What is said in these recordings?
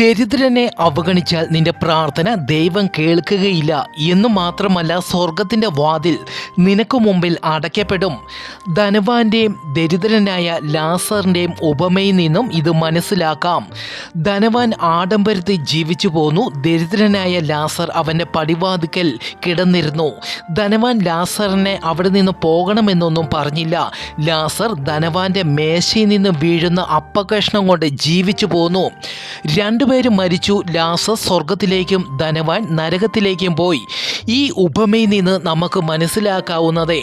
ദരിദ്രനെ അവഗണിച്ചാൽ നിന്റെ പ്രാർത്ഥന ദൈവം കേൾക്കുകയില്ല എന്ന് മാത്രമല്ല സ്വർഗത്തിന്റെ വാതിൽ നിനക്ക് മുമ്പിൽ അടയ്ക്കപ്പെടും. ധനവാന്റെയും ദരിദ്രനായ ലാസറിന്റെയും ഉപമയിൽ നിന്നും ഇത് മനസ്സിലാക്കാം. ധനവാൻ ആഡംബരത്തിൽ ജീവിച്ചു പോന്നു. ദരിദ്രനായ ലാസർ അവന്റെ പടിവാതിക്കൽ കിടന്നിരുന്നു. ധനവാൻ ലാസറിനെ അവിടെ നിന്ന് പോകണമെന്നൊന്നും പറഞ്ഞില്ല. ലാസർ ധനവാന്റെ മേശയിൽ നിന്ന് വീഴുന്ന അപ്പകഷ്ണം കൊണ്ട് ജീവിച്ചു പോന്നു. രണ്ടുപേരും മരിച്ചു. ലാസ സ്വർഗത്തിലേക്കും ധനവാൻ നരകത്തിലേക്കും പോയി. ഈ ഉപമയിൽ നിന്ന് നമുക്ക് മനസ്സിലാക്കാവുന്നത്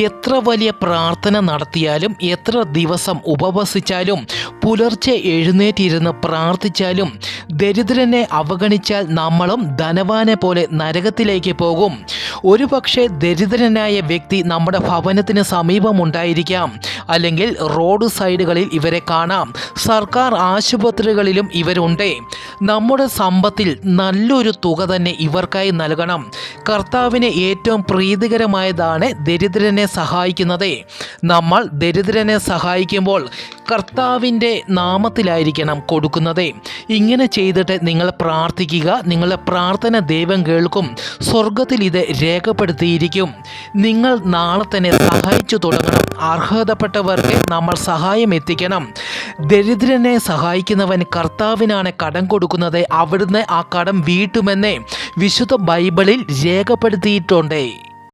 എത്ര വലിയ പ്രാർത്ഥന നടത്തിയാലും എത്ര ദിവസം ഉപവസിച്ചാലും പുലർച്ചെ എഴുന്നേറ്റിരുന്ന് പ്രാർത്ഥിച്ചാലും ദരിദ്രനെ അവഗണിച്ചാൽ നമ്മളും ധനവാനെ പോലെ നരകത്തിലേക്ക് പോകും. ഒരുപക്ഷെ ദരിദ്രനായ വ്യക്തി നമ്മുടെ ഭവനത്തിന് സമീപമുണ്ടായിരിക്കാം അല്ലെങ്കിൽ റോഡ് സൈഡുകളിൽ ഇവരെ കാണാം. സർക്കാർ ആശുപത്രികളിലും ഇവരുണ്ട്. നമ്മുടെ സമ്പത്തിൽ നല്ലൊരു തുക തന്നെ ഇവർക്കായി നൽകണം. കർത്താവിന് ഏറ്റവും പ്രീതികരമായതാണ് ദരിദ്രനെ സഹായിക്കുന്നത്. നമ്മൾ ദരിദ്രനെ സഹായിക്കുമ്പോൾ കർത്താവിന്റെ നാമത്തിലായിരിക്കണം കൊടുക്കുന്നത്. ഇങ്ങനെ ചെയ്തിട്ട് നിങ്ങൾ പ്രാർത്ഥിക്കുക നിങ്ങളുടെ പ്രാർത്ഥന ദൈവം കേൾക്കും സ്വർഗത്തിൽ ഇത് രേഖപ്പെടുത്തിയിരിക്കും. നിങ്ങൾ നാളെ തന്നെ സഹായിച്ചു തുടങ്ങണം. അർഹതപ്പെട്ടവർക്ക് നമ്മൾ സഹായം എത്തിക്കണം. ദരിദ്രനെ സഹായിക്കുന്നവൻ കർത്താവിനാണ് കടം കൊടുക്കുന്നത്. അവിടുന്ന് ആ കടം വീട്ടുമെന്ന് വിശുദ്ധ ബൈബിളിൽ രേഖപ്പെടുത്തിയിട്ടുണ്ട്.